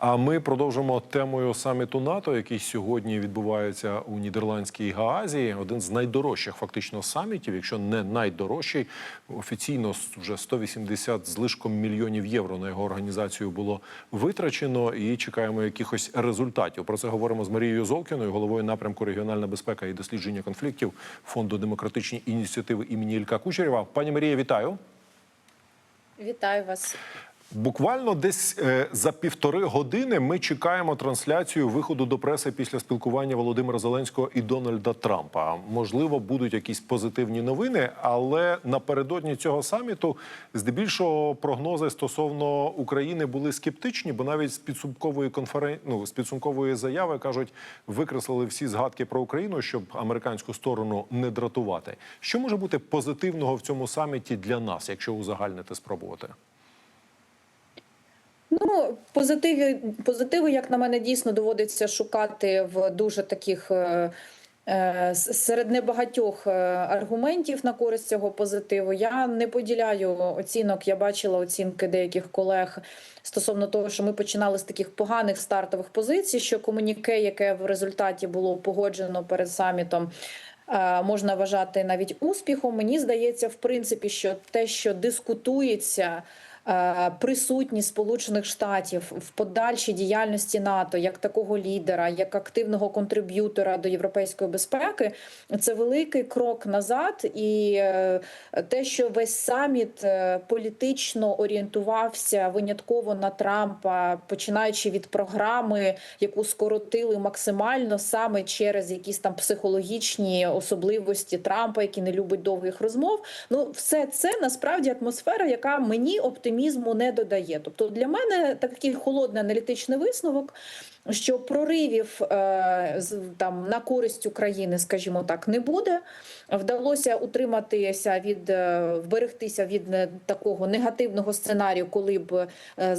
А ми продовжимо темою саміту НАТО, який сьогодні відбувається у нідерландській Гаазі. Один з найдорожчих фактично самітів, якщо не найдорожчий. Офіційно вже 180 з лишком мільйонів євро на його організацію було витрачено, і чекаємо якихось результатів. Про це говоримо з Марією Золкіною, головою напрямку регіональна безпека і дослідження конфліктів фонду демократичні ініціативи імені Ілька Кучерєва. Пані Марія, вітаю. Вітаю вас. Буквально десь е, за півтори години ми чекаємо трансляцію виходу до преси після спілкування Володимира Зеленського і Дональда Трампа. Можливо, будуть якісь позитивні новини, але напередодні цього саміту здебільшого прогнози стосовно України були скептичні, бо навіть з підсумкової конферен... ну, з підсумкової заяви кажуть, викреслили всі згадки про Україну, щоб американську сторону не дратувати. Що може бути позитивного в цьому саміті для нас, якщо узагальнити спробувати? Ну, позитиви, позитиви, як на мене, дійсно доводиться шукати в дуже таких. е, е, Серед небагатьох е, аргументів на користь цього позитиву я не поділяю оцінок. Я бачила оцінки деяких колег стосовно того, що ми починали з таких поганих стартових позицій, що комуніке, яке в результаті було погоджено перед самітом, можна вважати навіть успіхом. Мені здається, в принципі, що те, що дискутується. Е, Присутність Сполучених Штатів в подальшій діяльності НАТО як такого лідера, як активного контриб'ютора до європейської безпеки, це великий крок назад, і е, те, що весь саміт е, політично орієнтувався винятково на Трампа, починаючи від програми, яку скоротили максимально саме через якісь там психологічні особливості Трампа, який не любить довгих розмов. Ну, все це насправді атмосфера, яка мені оптимізму не додає. Тобто для мене такий холодний аналітичний висновок. Що проривів е, там на користь України, скажімо так, не буде. Вдалося утриматися від е, вберегтися від е, такого негативного сценарію, коли б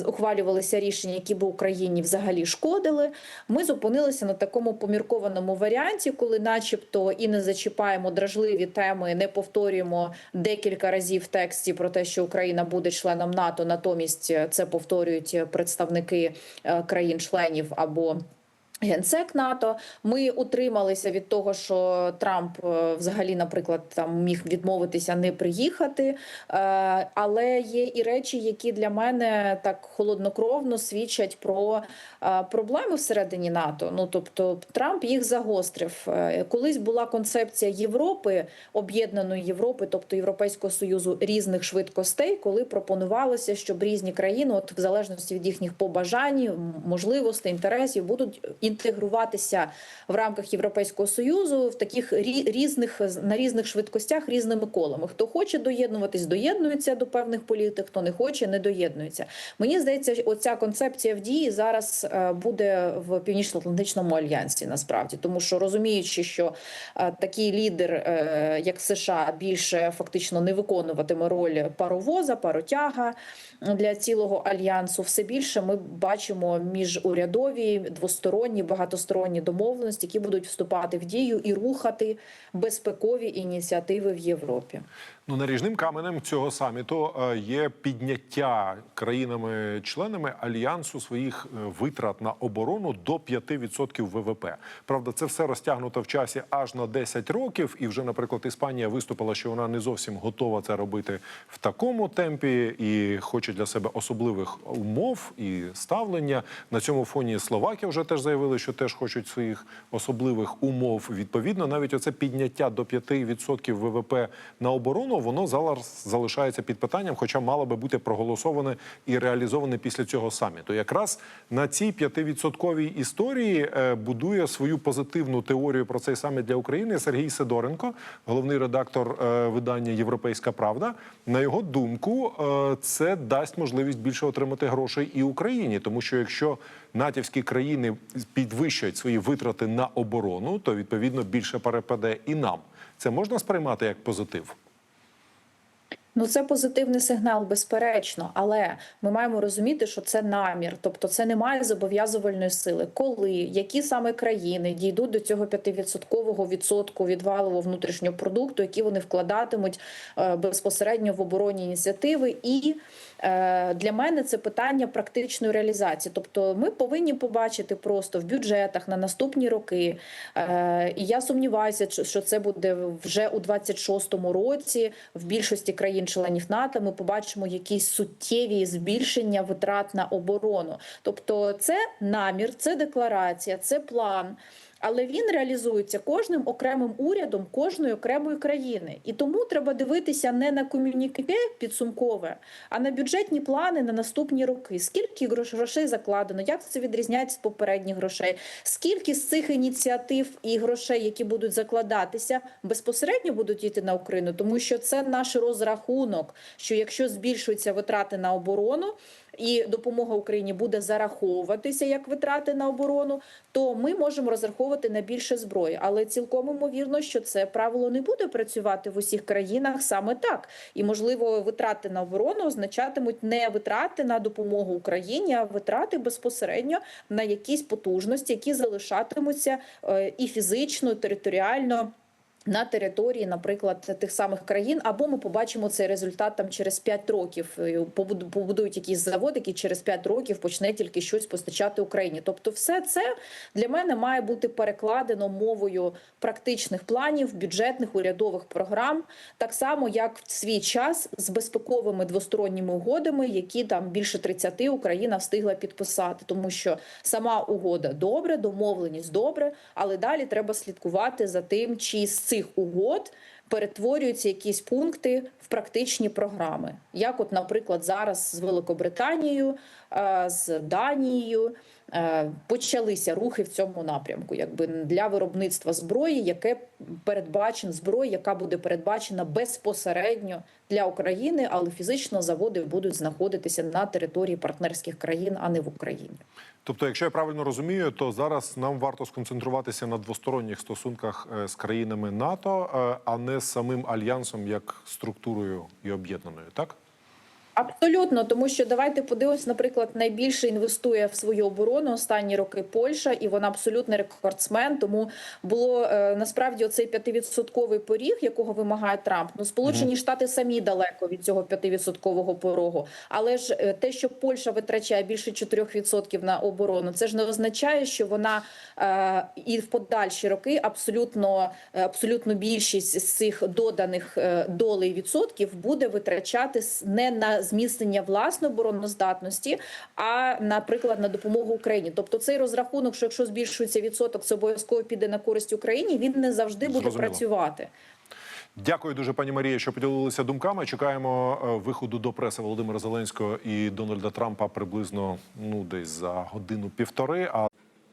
ухвалювалися рішення, які б Україні взагалі шкодили. Ми зупинилися на такому поміркованому варіанті, коли, начебто, і не зачіпаємо дражливі теми, не повторюємо декілька разів в тексті про те, що Україна буде членом НАТО. Натомість це повторюють представники країн-членів або på Генсек НАТО. Ми утрималися від того, що Трамп е, взагалі, наприклад, там міг відмовитися не приїхати. Е, Але є і речі, які для мене так холоднокровно свідчать про е, проблеми всередині НАТО. Ну тобто, Трамп їх загострив. Колись була концепція Європи, об'єднаної Європи, тобто Європейського союзу різних швидкостей, коли пропонувалося, щоб різні країни, от в залежності від їхніх побажань, можливостей, інтересів, будуть інтегруватися в рамках Європейського союзу в таких рі- різних на різних швидкостях, різними колами. Хто хоче доєднуватись, доєднується до певних політик, хто не хоче, не доєднується. Мені здається, оця концепція в дії зараз е, буде в північно-атлантичному альянсі. Насправді, тому що розуміючи, що е, такий лідер, е, як США, більше фактично не виконуватиме роль паровоза, паротяга для цілого альянсу, все більше ми бачимо міжурядові, двосторонні, багатосторонні домовленості, які будуть вступати в дію і рухати безпекові ініціативи в Європі. Ну, наріжним каменем цього саміту е, є підняття країнами-членами альянсу своїх е, витрат на оборону до 5% ВВП. Правда, це все розтягнуто в часі аж на 10 років. І вже, наприклад, Іспанія виступила, що вона не зовсім готова це робити в такому темпі і хоче для себе особливих умов і ставлення. На цьому фоні Словакія вже теж заявили, що теж хочуть своїх особливих умов. Відповідно, навіть оце підняття до 5% ВВП на оборону, воно зараз залишається під питанням, хоча мало би бути проголосоване і реалізоване після цього саміту. Якраз на цій 5% історії е, будує свою позитивну теорію про цей саміт для України Сергій Сидоренко, головний редактор е, видання Європейська Правда. На його думку, е, це дасть можливість більше отримати грошей і Україні, тому що якщо натівські країни підвищать свої витрати на оборону, то відповідно більше перепаде і нам. Це можна сприймати як позитив. Ну, це позитивний сигнал, безперечно, але ми маємо розуміти, що це намір, тобто це не має зобов'язувальної сили. Коли які саме країни дійдуть до цього 5% відсотку від валового внутрішнього продукту, які вони вкладатимуть е, безпосередньо в оборонні ініціативи, і Е, Для мене це питання практичної реалізації. Тобто, ми повинні побачити просто в бюджетах на наступні роки. Е, І я сумніваюся, що- це буде вже у 26-му році. В більшості країн-членів НАТО ми побачимо якісь суттєві збільшення витрат на оборону. Тобто, це намір, це декларація, це план. Але він реалізується кожним окремим урядом кожної окремої країни, і тому треба дивитися не на комюніке підсумкове, а на бюджетні плани на наступні роки. Скільки грош- грошей закладено, як це відрізняється від попередніх грошей? Скільки з цих ініціатив і грошей, які будуть закладатися, безпосередньо будуть йти на Україну, тому що це наш розрахунок. Що якщо збільшуються витрати на оборону, і допомога Україні буде зараховуватися як витрати на оборону, то ми можемо розраховувати на більше зброї. Але цілком ймовірно, що це правило не буде працювати в усіх країнах саме так. І можливо, витрати на оборону означатимуть не витрати на допомогу Україні, а витрати безпосередньо на якісь потужності, які залишатимуться е, і фізично, і територіально. На території, наприклад, тих самих країн, або ми побачимо цей результат там через 5 років. е, Побудують якийсь завод, який через 5 років почне тільки щось постачати Україні. Тобто, все це для мене має бути перекладено мовою практичних планів, бюджетних урядових програм, так само як в свій час з безпековими двосторонніми угодами, які там більше 30 Україна встигла підписати, тому що сама угода добре, домовленість добре, але далі треба слідкувати за тим, чи з цих угод перетворюються якісь пункти в практичні програми, як, от, наприклад, зараз з Великобританією, е, з Данією. Е, Почалися рухи в цьому напрямку, якби для виробництва зброї, яке передбачено зброї, яка буде передбачена безпосередньо для України, але фізично заводи будуть знаходитися на території партнерських країн, а не в Україні. Тобто, якщо я правильно розумію, то зараз нам варто сконцентруватися на двосторонніх стосунках е, з країнами НАТО, е, а не з самим альянсом як структурою і об'єднаною, так? Абсолютно, тому що давайте подивимось, наприклад, найбільше інвестує в свою оборону останні роки Польща, і вона абсолютний рекордсмен. Тому було е, насправді оцей 5% поріг, якого вимагає Трамп. Ну, Сполучені Штати самі далеко від цього 5% порогу. Але ж е, те, що Польща витрачає більше 4% на оборону, це ж не означає, що вона е, і в подальші роки абсолютно е, абсолютну більшість з цих доданих долей відсотків буде витрачати не на зміцнення власної обороноздатності, а наприклад на допомогу Україні. Тобто цей розрахунок, що якщо збільшується відсоток, це обов'язково піде на користь Україні. Він не завжди буде Зрозуміло. працювати. Дякую дуже, пані Марія, що поділилися думками. Чекаємо е, виходу до преси Володимира Зеленського і Дональда Трампа приблизно ну десь за годину-півтори.